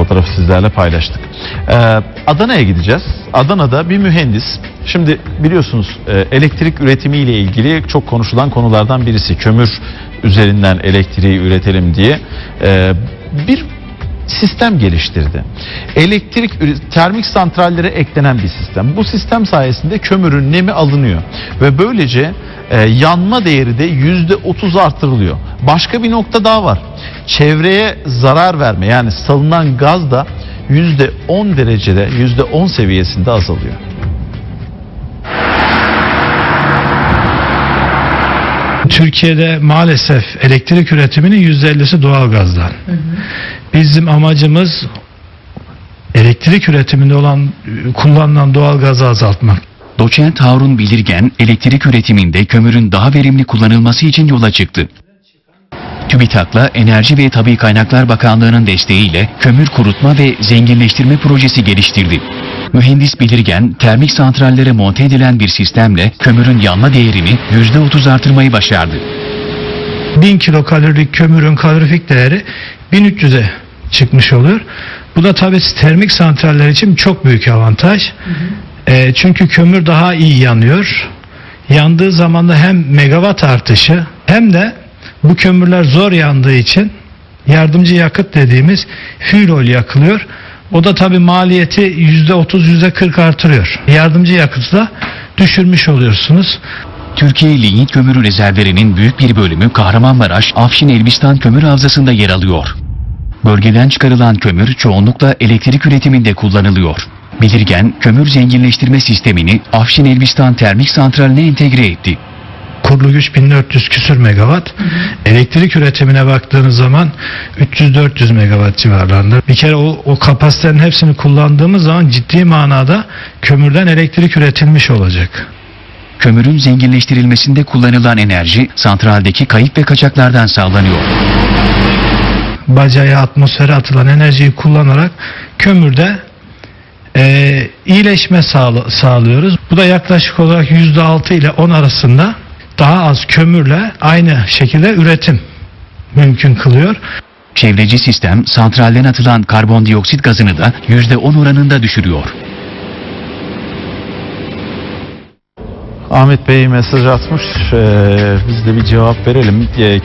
Fotoğrafı sizlerle paylaştık. Ee, Adana'ya gideceğiz. Adana'da bir mühendis, şimdi biliyorsunuz e, elektrik üretimiyle ilgili çok konuşulan konulardan birisi. Kömür üzerinden elektriği üretelim diye e, bir sistem geliştirdi. Elektrik termik santrallere eklenen bir sistem. Bu sistem sayesinde kömürün nemi alınıyor ve böylece e, yanma değeri de yüzde otuz artırılıyor. Başka bir nokta daha var. Çevreye zarar verme yani salınan gaz da yüzde on derecede yüzde on seviyesinde azalıyor. Türkiye'de maalesef elektrik üretiminin %50'si doğalgazdan. Bizim amacımız elektrik üretiminde olan kullanılan doğalgazı azaltmak. Doçent Harun Bilirgen elektrik üretiminde kömürün daha verimli kullanılması için yola çıktı. TÜBİTAK'la Enerji ve Tabi Kaynaklar Bakanlığı'nın desteğiyle kömür kurutma ve zenginleştirme projesi geliştirdi. Mühendis Bilirgen, termik santrallere monte edilen bir sistemle kömürün yanma değerini %30 artırmayı başardı. 1000 kilokalorilik kömürün kalorifik değeri 1300'e çıkmış olur. Bu da tabii termik santraller için çok büyük avantaj. E, çünkü kömür daha iyi yanıyor. Yandığı zaman da hem megawatt artışı hem de bu kömürler zor yandığı için yardımcı yakıt dediğimiz oil yakılıyor. O da tabii maliyeti %30 %40 artırıyor. Yardımcı yakıtı da düşürmüş oluyorsunuz. Türkiye lignit kömürü rezervlerinin büyük bir bölümü Kahramanmaraş, Afşin Elbistan kömür havzasında yer alıyor. Bölgeden çıkarılan kömür çoğunlukla elektrik üretiminde kullanılıyor. Belirgen, kömür zenginleştirme sistemini Afşin Elbistan termik santraline entegre etti. Kurulu güç 1400 küsür megawatt. Elektrik üretimine baktığınız zaman 300-400 megawatt civarlarında. Bir kere o, o kapasitenin hepsini kullandığımız zaman ciddi manada kömürden elektrik üretilmiş olacak. Kömürün zenginleştirilmesinde kullanılan enerji santraldeki kayıp ve kaçaklardan sağlanıyor. Bacaya atmosfere atılan enerjiyi kullanarak kömürde eee, iyileşme sağla- sağlıyoruz. Bu da yaklaşık olarak %6 ile 10 arasında daha az kömürle aynı şekilde üretim mümkün kılıyor. Çevreci sistem santralden atılan karbondioksit gazını da %10 oranında düşürüyor. Ahmet Bey mesaj atmış. Ee, biz de bir cevap verelim. Ee,